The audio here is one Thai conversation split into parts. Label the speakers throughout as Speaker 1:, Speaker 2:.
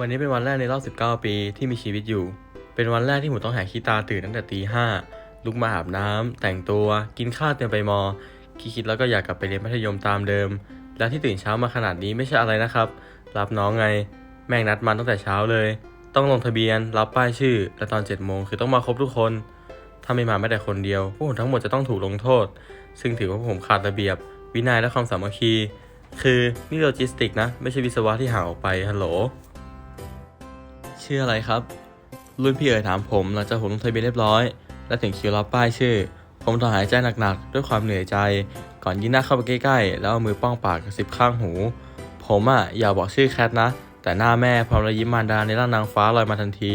Speaker 1: วันนี้เป็นวันแรกในรอบ 19 ปีที่มีชีวิตอยู่ เป็นวันแรกที่ผมต้องหาขี้ตาตื่นตั้งแต่ตีห้าลุกมาอาบน้ำแต่งตัว กินข้าวเตรียมไปมอ คิดๆแล้วก็อยากกลับไปเรียนมัธยมตามเดิม และที่ตื่นเช้ามาขนาดนี้ไม่ใช่อะไรนะครับ รับน้องไง แม่งนัดมาตั้งแต่เช้าเลย ต้องลงทะเบียน รับป้ายชื่อ และตอน7จ็ดโมงคือต้องมาครบทุกคน ถ้าไม่มาแม้แต่คนเดียว พวกผมทั้งหมดจะต้องถูกลงโทษ ซึ่งถือว่าพวกผมขาดระเบียบ วินัยและความสามัคคี คือนี่โลจิสติกนะ ไม่ใช่วิศวะที่ห่างออกไปฮัลโหล ชื่ออะไรครับ รุ่นพี่เอ๋ยถามผมหลังจากผมลงทะเบียนเรียบร้อย และถึงคิวรับป้ายชื่อ ผมต่อหายใจหนักๆ ด้วยความเหนื่อยใจ ก่อนยื่นหน้าเข้าไปใกล้ๆ แล้วเอามือป้องปากกระซิบข้างหู ผมอะอย่าบอกชื่อแคทนะ แต่หน้าแม่พร้อมรอยยิ้มมารดาในร่างนางฟ้าลอยมาทันที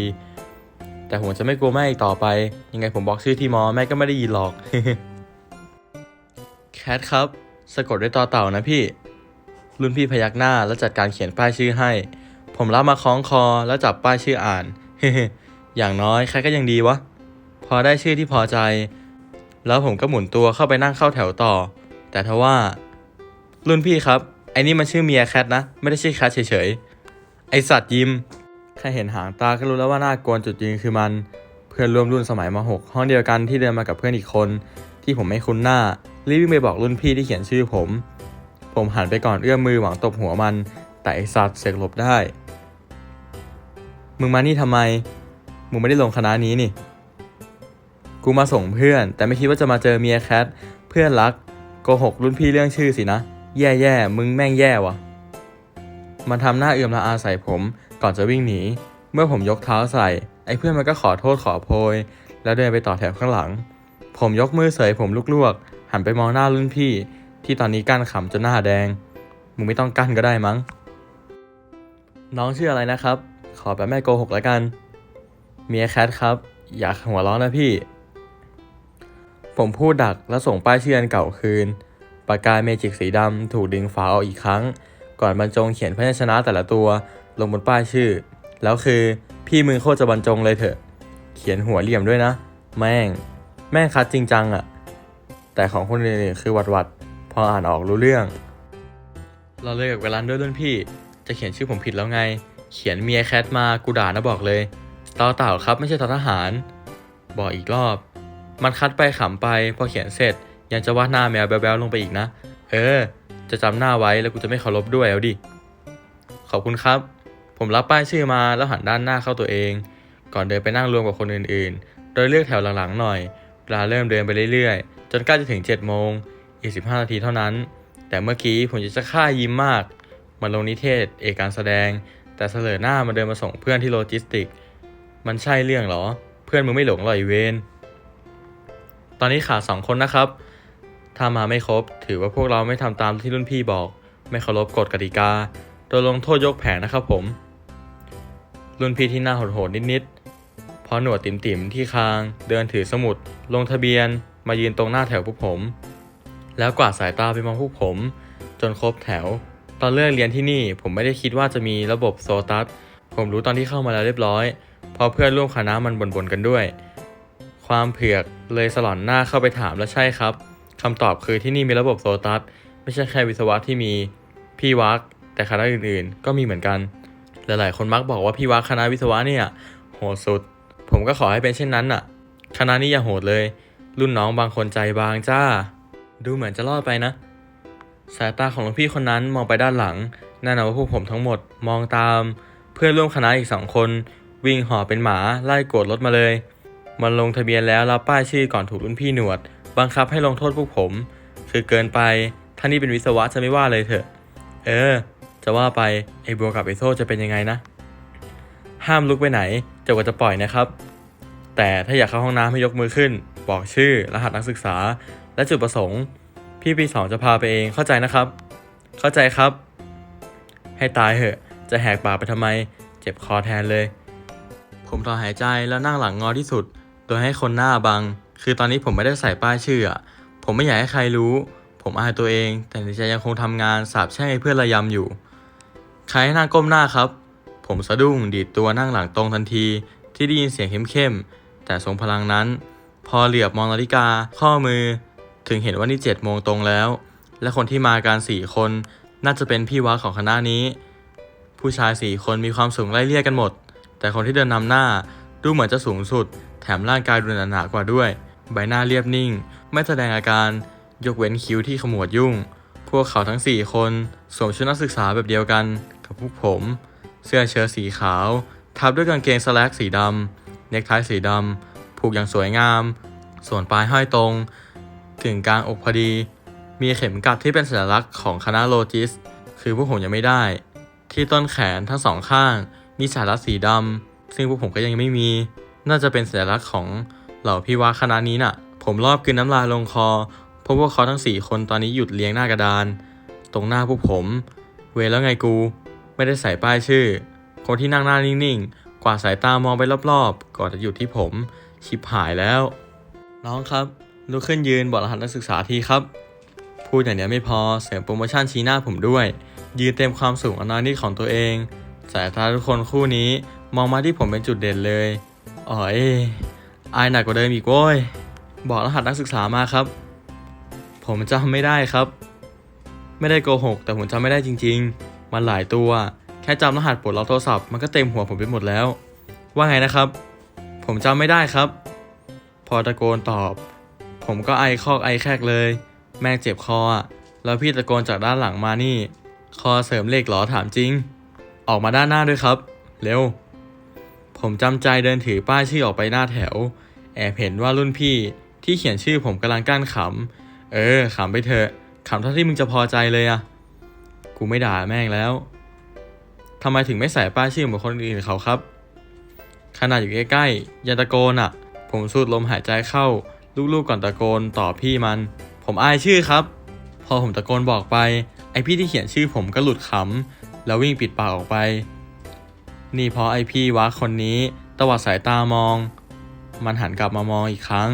Speaker 1: แต่ผมจะไม่กลัวแม่อีกต่อไป ยังไงผมบอกชื่อที่มอแม่ก็ไม่ได้ยินหรอก แคทครับ สะกดด้วยต่อเต่านะพี่ รุ่นพี่พยักหน้าแล้วจัดการเขียนป้ายชื่อให้ ผมรับมาคล้องคอแล้วจับป้ายชื่ออ่าน อย่างน้อยใครก็ยังดีวะ พอได้ชื่อที่พอใจ แล้วผมก็หมุนตัวเข้าไปนั่งเข้าแถวต่อ แต่ทว่า รุ่นพี่ครับไอ้นี่มันชื่อเมียแคทนะ ไม่ได้ชื่อแคทเฉยๆ ไอสัตว์ยิ้มแค่เห็นหางตาก็รู้แล้วว่าน่ากวนจุดยืนคือมัน เพื่อนร่วมรุ่นสมัยม .6 ห้องเดียวกันที่เดินมากับเพื่อนอีกคน ที่ผมไม่คุ้นหน้ารีบวิ่งไปบอกรุ่นพี่ที่เขียนชื่อผม ผมหันไปก่อนเอื้อมมือหวังตบหัวมัน แต่ไอสัตว์เสกหลบได้ มึงมานี่ทำไม มึงไม่ได้ลงคณะนี้นี่ กูมาส่งเพื่อน แต่ไม่คิดว่าจะมาเจอเมียแคท เพื่อนรักโกหกรุ่นพี่เรื่องชื่อสินะ แย่แย่มึงแม่งแย่วะมันทำหน้าเอื่อมละอาใส่ผมก่อนจะวิ่งหนี เมื่อผมยกเท้าใส่ ไอ้เพื่อนมันก็ขอโทษขอโพย แล้วเดินไปต่อแถวข้างหลัง ผมยกมือเสยผมลวกๆหันไปมองหน้ารุ่นพี่ ที่ตอนนี้กั้นขำจนหน้าแดง มึงไม่ต้องกั้นก็ได้มั้ง น้องชื่ออะไรนะครับ ขอแบบแม่โกหกแล้วกัน เมียแคทครับ อยากหัวเร้อนนะพี่ ผมพูดดักแล้วส่งป้ายชื่ออันเก่าคืน ปากกาเมจิกสีดำถูกดึงฝาออกอีกครั้ง ก่อนบรรจงเขียนพยัญชนะแต่ละตัว ลงบนป้ายชื่อ แล้วคือพี่มือโคตรจะบรรจงเลยเถอะ เขียนหัวเหลี่ยมด้วยนะ แม่ง แม่งคัดจริงจังอะแต่ของคนอื่นๆคือวัดวัดๆพออ่านออกรู้เรื่อง เราเลยกับเวลาด้วยรุ่นพี่ จะเขียนชื่อผมผิดแล้วไง เขียนเมียแคทมากูด่านะบอกเลยเต่อเต่าครับไม่ใช่ททหาร บอกอีกรอบ มันคัดไปขำไป พอเขียนเสร็จ ยังจะวาดหน้าแมวแบ๊วๆลงไปอีกนะ เออ จะจำหน้าไว้แล้วกูจะไม่เคารพด้วยเอาดิ ขอบคุณครับ ผมรับป้ายชื่อมาแล้วหันด้านหน้าเข้าตัวเอง ก่อนเดินไปนั่งรวมกับคนอื่นๆ โดยเลือกแถวหลังๆหน่อยเวลาเริ่มเดินไปเรื่อยๆ จนใกล้จะถึง7โมงอีก15นาทีเท่านั้น แต่เมื่อกี้ผมจะฆ่ายิ้มมาก มันลงนิเทศ เอกการแสดง แต่เสลอหน้ามาเดินมาส่งเพื่อนที่โลจิสติก มันใช่เรื่องเหรอ เพื่อนมึงไม่หลงหรอไอเวนตอนนี้ขาดสองคนนะครับ ถ้ามาไม่ครบ ถือว่าพวกเราไม่ทำตามที่รุ่นพี่บอก ไม่เคารพกฎกติกา โดนลงโทษยกแผงนะครับผม รุ่นพี่ที่หน้าโหดๆนิดๆพราะหนวดติ่มๆที่คาง เดินถือสมุด ลงทะเบียน มายืนตรงหน้าแถวพวกผม แล้วกวาดสายตาไปมองพวกผม จนครบแถว ตอนเลิกเรียนที่นี่ผมไม่ได้คิดว่าจะมีระบบโซตัส ผมรู้ตอนที่เข้ามาแล้วเรียบร้อยพราะเพื่อนร่วมคณะมันบ่นๆกันด้วย ความเผือกเลยสลอนหน้าเข้าไปถามแล้วใช่ครับคำตอบคือที่นี่มีระบบโซตัส ไม่ใช่แค่วิศวะที่มีพี่วักแต่คณะอื่นๆ ก็มีเหมือนกัน หลายๆ คนมักบอกว่าพี่วักคณะวิศวะเนี่ยโหดสุด ผมก็ขอให้เป็นเช่นนั้นน่ะ คณะนี้อย่าโหดเลย รุ่นน้องบางคนใจบางจ้า ดูเหมือนจะรอดไปนะ สายตาของหลวงพี่คนนั้นมองไปด้านหลังแน่นอนว่าพวกผมทั้งหมดมองตาม เพื่อนร่วมคณะอีกสองคน วิ่งห่อเป็นหมาไล่กดรถมาเลย มันลงทะเบียนแล้วรับป้ายชื่อก่อนถูกรุ่นพี่หนวด บังคับให้ลงโทษพวกผม คือเกินไปถ้านี่เป็นวิศวะจะไม่ว่าเลยเถอะ เออ จะว่าไปไอ้บัวกับไอ้โซ่จะเป็นยังไงนะ ห้ามลุกไปไหนจนกว่าจะปล่อยนะครับ แต่ถ้าอยากเข้าห้องน้ำให้ยกมือขึ้น บอกชื่อ รหัสนักศึกษา และจุดประสงค์ พี่ปีสองจะพาไปเองเข้าใจนะครับ เข้าใจครับ ให้ตายเหอะ จะแหกปากไปทำไม เจ็บคอแทนเลย ผมต่อหายใจแล้วนั่งหลังงอที่สุด โดยให้คนหน้าบัง คือตอนนี้ผมไม่ได้ใส่ป้ายชื่ออะผมไม่อยากให้ใครรู้ ผมอายตัวเอง แต่ในใจยังคงทำงานสาบแช่งให้เพื่อนระยำอยู่ ใครให้นั่งก้มหน้าครับ ผมสะดุ้งดีดตัวนั่งหลังตรงทันที ที่ได้ยินเสียงเข้มๆแต่ทรงพลังนั้น พอเหลือบมองนาฬิกา ข้อมือ ถึงเห็นว่านี่เจ็ดโมงตรงแล้ว และคนที่มาการสี่คนน่าจะเป็นพี่วักของคณะนี้ ผู้ชายสี่คนมีความสูงไล่เลี่ยกันหมด แต่คนที่เดินนำหน้าดูเหมือนจะสูงสุด แถมร่างกายดูหนาหนากว่าด้วย ใบหน้าเรียบนิ่ง ไม่แสดงอาการ ยกเว้นคิ้วที่ขมวดยุ่ง พวกเขาทั้ง 4 คนสวมชุดนักศึกษาแบบเดียวกัน กับพวกผม เสื้อเชิ้ตสีขาว ทับด้วยกางเกงสแลกสีดำเนคไทสีดำผูกอย่างสวยงาม ส่วนปลายห้อยตรง ถึงกลางอกพอดี มีเข็มกลัดที่เป็นสัญลักษณ์ของคณะโลจิส คือพวกผมยังไม่ได้ ที่ต้นแขนทั้งสองข้าง มีสายรัดสีดำซึ่งพวกผมก็ยังไม่มี น่าจะเป็นสัญลักษณ์ของเหล่าพี่วาคณะนี้น่ะ ผมรอบกลืนน้ำลายลงคอพราะพวกเขาทั้ง4คนตอนนี้หยุดเลี้ยงหน้ากระดาน ตรงหน้าพวกผม เวแล้วไงกู ไม่ได้ใส่ป้ายชื่อ คนที่นั่งหน้านิ่งๆ กวาดสายตามองไปรอบๆ ก่อนจะหยุดที่ผม ชิบหายแล้ว น้องครับ ลุกขึ้นยืนบอกรหัสนักศึกษาทีครับ พูดอย่างเนี้ไม่พอเสริมโปรโมชั่นชี้หน้าผมด้วย ยืนเต็มความสูงอนานิตของตัวเอง สายตาทุกคนคู่นี้มองมาที่ผมเป็นจุดเด่นเลยอ๋อยอายหนักกว่าเดิมอีกโว้ย บอกรหัสนักศึกษามาครับ ผมจำไม่ได้ครับ ไม่ได้โกหก แต่ผมจำไม่ได้จริง ๆ มันหลายตัว แค่จำรหัสปลดล็อกโทรศัพท์มันก็เต็มหัวผมไปหมดแล้ว ว่าไงนะครับ ผมจำไม่ได้ครับ พอตะโกนตอบ ผมก็ไอคอกไอแคกเลย แม่งเจ็บคออะแล้วพี่ตะโกนจากด้านหลังมานี่ คอเสริมเหล็กหรอถามจริง ออกมาด้านหน้าด้วยครับ เร็ว ผมจำใจเดินถือป้ายชื่อออกไปหน้าแถว แอบเห็นว่ารุ่นพี่ที่เขียนชื่อผมกำลังกั้นขำ เออขำไปเถอะขำเท่าที่มึงจะพอใจเลยอะกูไม่ด่าแม่งแล้วทำไมถึงไม่ใส่ป้ายชื่อเหมือนคนอื่นเขาครับ ขนาดอยู่ใกล้ๆยันตะโกนอะผมสูดลมหายใจเข้า ลูกๆก่อนตะโกนต่อพี่มัน ผมอายชื่อครับ พอผมตะโกนบอกไป ไอพี่ที่เขียนชื่อผมก็หลุดขำแล้ววิ่งปิดปากออกไป นี่เพราะไอพี่วะคนนี้ตวัดสายตามอง มันหันกลับมามองอีกครั้ง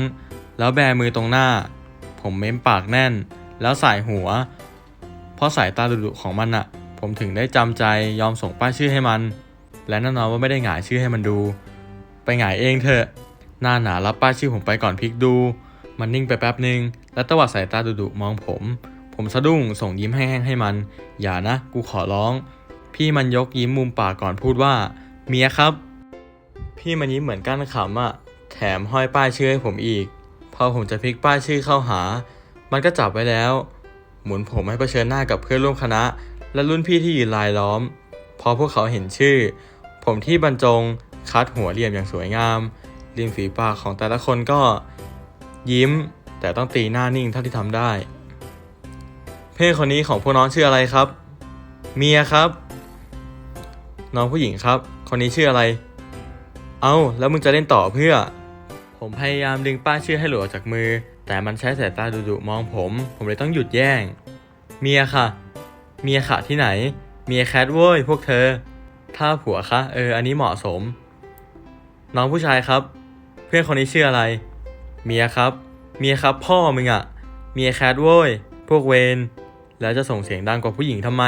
Speaker 1: แล้วแบมือตรงหน้า ผมเม้มปากแน่น แล้วสายหัว เพราะสายตาดุๆของมันอะผมถึงได้จำใจยอมส่งป้ายชื่อให้มัน และแน่นอนว่าไม่ได้หงายชื่อให้มันดู ไปหงายเองเถอะ หน้าหนารับป้ายชื่อผมไปก่อนพลิกดู มันนิ่งไปแป๊บหนึ่งแล้วตวัดสายตาดุๆมองผม ผมสะดุ้งส่งยิ้มแห้งๆให้มัน อย่านะ กูขอร้อง พี่มันยกยิ้มมุมปากก่อนพูดว่า เมียครับ พี่มันยิ้มเหมือนกั้นขำอะแถมห้อยป้ายชื่อให้ผมอีก พอผมจะพลิกป้ายชื่อเข้าหา มันก็จับไว้แล้ว หมุนผมให้เผชิญหน้ากับเพื่อนร่วมคณะ และรุ่นพี่ที่ยืนรายล้อม พอพวกเขาเห็นชื่อ ผมที่บรรจงคัดหัวเหลี่ยมอย่างสวยงาม ริมฝีปากของแต่ละคนก็ยิ้ม แต่ต้องตีหน้านิ่งเท่าที่ทำได้ เพื่คนนี้ของพวกน้องชื่ออะไรครับ เมียครับ น้องผู้หญิงครับ คนนี้ชื่ออะไร เอา้า แล้วมึงจะเล่นต่อเพื่อ ผมพยายามดึงป้ายชื่อให้หลุดออกจากมือ แต่มันใช้สายตาดุๆมองผม ผมเลยต้องหยุดแย่ง เมียค่ะ เมียค่ะที่ไหน เมียแคทเว้ยพวกเธอ ถ้าผัวคะเออ อันนี้เหมาะสม น้องผู้ชายครับ พื่อนคนนี้ชื่ออะไร เมียครับ เมียครับพ่อมึงอะเมียแคทเว้ย พวกเวนแล้วจะส่งเสียงดังกว่าผู้หญิงทำไม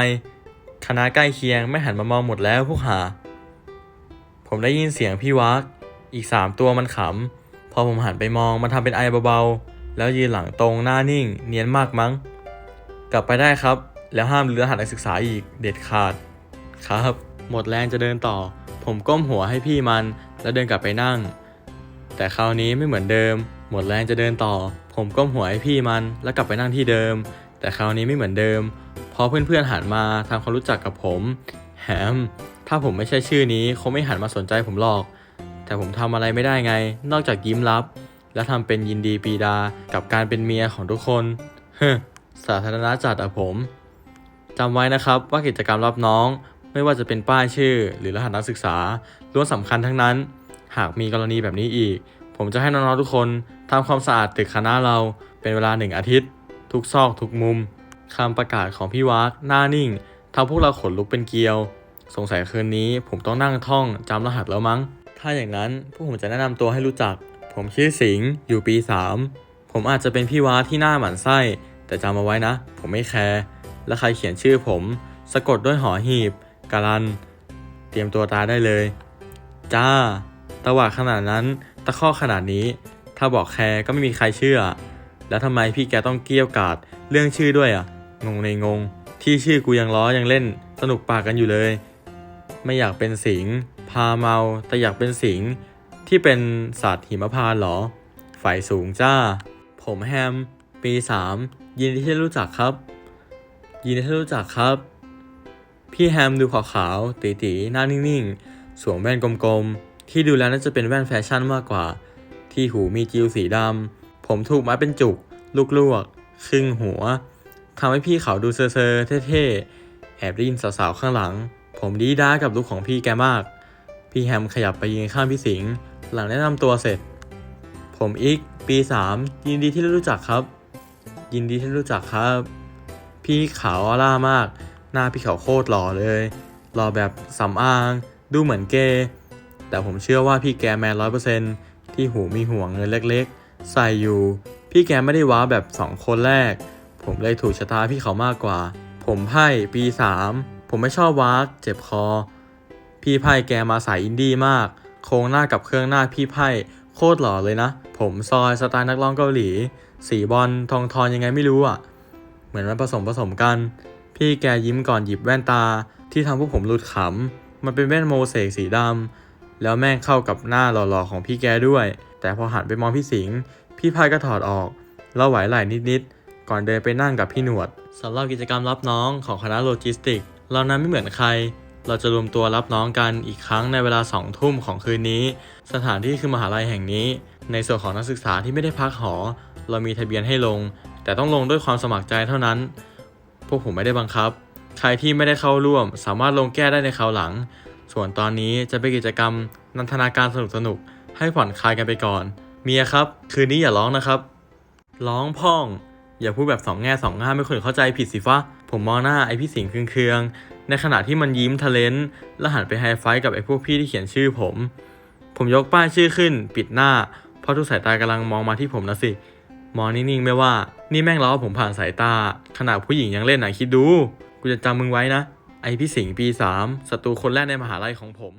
Speaker 1: คณะใกล้เคียงไม่หันมามองหมดแล้วพวกหา ผมได้ยินเสียงพี่วักอีกสามตัวมันขำ พอผมหันไปมองมันทำเป็นไอเบาๆ แล้วยืนหลังตรงหน้านิ่ง เนียนมากมั้ง กลับไปได้ครับ แล้วห้ามลืมรหัสนักศึกษาอีกเด็ดขาด ครับ หมดแรงจะเดินต่อ ผมก้มหัวให้พี่มัน แล้วเดินกลับไปนั่ง แต่คราวนี้ไม่เหมือนเดิม หมดแรงจะเดินต่อ ผมก้มหัวให้พี่มัน แล้วกลับไปนั่งที่เดิม แต่คราวนี้ไม่เหมือนเดิม พอเพื่อนๆหันมาทำความรู้จักกับผมแฮมถ้าผมไม่ใช่ชื่อนี้คงไม่หันมาสนใจผมหรอก แต่ผมทำอะไรไม่ได้ไง นอกจากยิ้มรับ และทำเป็นยินดีปีดากับการเป็นเมียของทุกคนเฮ้อสาธารณะจัดอะผมจำไว้นะครับว่ากิจกรรมรับน้อง ไม่ว่าจะเป็นป้ายชื่อ หรือรหัสนักศึกษาล้วนสำคัญทั้งนั้น หากมีกรณีแบบนี้อีก ผมจะให้น้องๆทุกคนทำความสะอาดตึกคณะเราเป็นเวลาหนึ่งอาทิตย์ ทุกซอกทุกมุมคำประกาศของพี่วักหน้านิ่งทำพวกเราขนลุกเป็นเกลียว สงสัยคืนนี้ผมต้องนั่งท่องจำรหัสแล้วมั้ง ถ้าอย่างนั้นพวกผมจะแนะนำตัวให้รู้จัก ผมชื่อสิงห์อยู่ปี 3 ผมอาจจะเป็นพี่ว้าที่หน้าหมันไส้ แต่จำเอาไว้นะ ผมไม่แคร์และใครเขียนชื่อผม สะกดด้วยหอหีบการัน เตรียมตัวตาได้เลย จ้า ตะหวาดขนาดนั้น ตะข้อขนาดนี้ ถ้าบอกแคร์ก็ไม่มีใครเชื่อ แล้วทำไมพี่แกต้องเกี้ยวกาดเรื่องชื่อด้วยอะงงในงง ที่ชื่อกูยังล้อยังเล่น สนุกปากกันอยู่เลย ไม่อยากเป็นสิงห์พาเมา แต่อยากเป็นสิงห์ที่เป็นสัตว์หิมพานเหรอ ฝ่ายสูงจ้า ผมแฮม ปีสามยินดีที่รู้จักครับ ยินดีที่รู้จักครับ พี่แฮมดูขาวๆตีๆหน้านิ่งๆ สวมแว่นกลมๆ ที่ดูแล้วน่าจะเป็นแว่นแฟชั่นมากกว่า ที่หูมีจิวสีดำ ผมถูกมัดเป็นจุก ลูกลวกครึ่งหัวทำให้พี่เขาดูเซอร์ๆเท่ๆ แอบได้ยินสาวๆข้างหลัง ผมดีด้ากับลุกของพี่แกมาก พี่แฮมขยับไปยืนข้างพี่สิงห์หลังแนะนำตัวเสร็จ ผมอีกปีสามยินดีที่ได้รู้จักครับ ยินดีที่รู้จักครับ พี่ขาวออร่ามาก หน้าพี่เขาโคตรหล่อเลย หล่อแบบสำอาง ดูเหมือนเกย์ แต่ผมเชื่อว่าพี่แกแมนร้อยเปอร์เซนที่หูมีห่วงเงินเล็กๆ ใส่อยู่ พี่แกไม่ได้ว้าแบบสองคนแรก ผมเลยถูกชะตาพี่เขามากกว่า ผมไพ่ปีสามผมไม่ชอบวาเจ็บคอ พี่ไพ่แกมาสายอินดี้มาก โครงหน้ากับเครื่องหน้าพี่ไพ่โคตรหล่อเลยนะ ผมซอยสไตล์นักร้องเกาหลี สีบอลทองทอนยังไงไม่รู้อะ เหมือนมันผสมผสมกัน พี่แกยิ้มก่อนหยิบแว่นตาที่ทำพวกผมหลุดขำ มันเป็นแว่นโมเสกสีดำ แล้วแม่งเข้ากับหน้าหล่อๆของพี่แกด้วย แต่พอหันไปมองพี่สิงห์พี่ไพ่ก็ถอดออก แล้วไหวไหลนิดๆ ก่อนเดินไปนั่งกับพี่หนวดสำหรับกิจกรรมรับน้องของคณะโลจิสติก เรานั้นไม่เหมือนใคร เราจะรวมตัวรับน้องกันอีกครั้งในเวลาสองทุ่มของคืนนี้ สถานที่คือมหาลัยแห่งนี้ ในส่วนของนักศึกษาที่ไม่ได้พักหอ เรามีทะเบียนให้ลง แต่ต้องลงด้วยความสมัครใจเท่านั้น พวกผมไม่ได้บังคับ ใครที่ไม่ได้เข้าร่วม สามารถลงแก้ได้ในคราวหลัง ส่วนตอนนี้จะเป็นกิจกรรมนันทนาการสนุกๆให้ผ่อนคลายกันไปก่อน เมียครับ คืนนี้อย่าร้องนะครับ ร้องพ่อง อย่าพูดแบบสองแง่สองง่ามไม่คนอื่นเข้าใจผิดสิฟ้าผมมองหน้าไอพี่สิงห์เคืองๆในขณะที่มันยิ้มทะเลนแล้วหันไปไฮไฟกับไอพวกพี่ที่เขียนชื่อผม ผมยกป้ายชื่อขึ้น ปิดหน้า เพราะทุกสายตากำลังมองมาที่ผมนะสิมองนิ่งๆไม่ว่า นี่แม่งล้อผมผ่านสายตา ขนาดผู้หญิงยังเล่นไหนะคิดดู กูจะจำมึงไว้นะ ไอพี่สิงห์ปีสามศัตรูคนแรกในมหาลัยของผม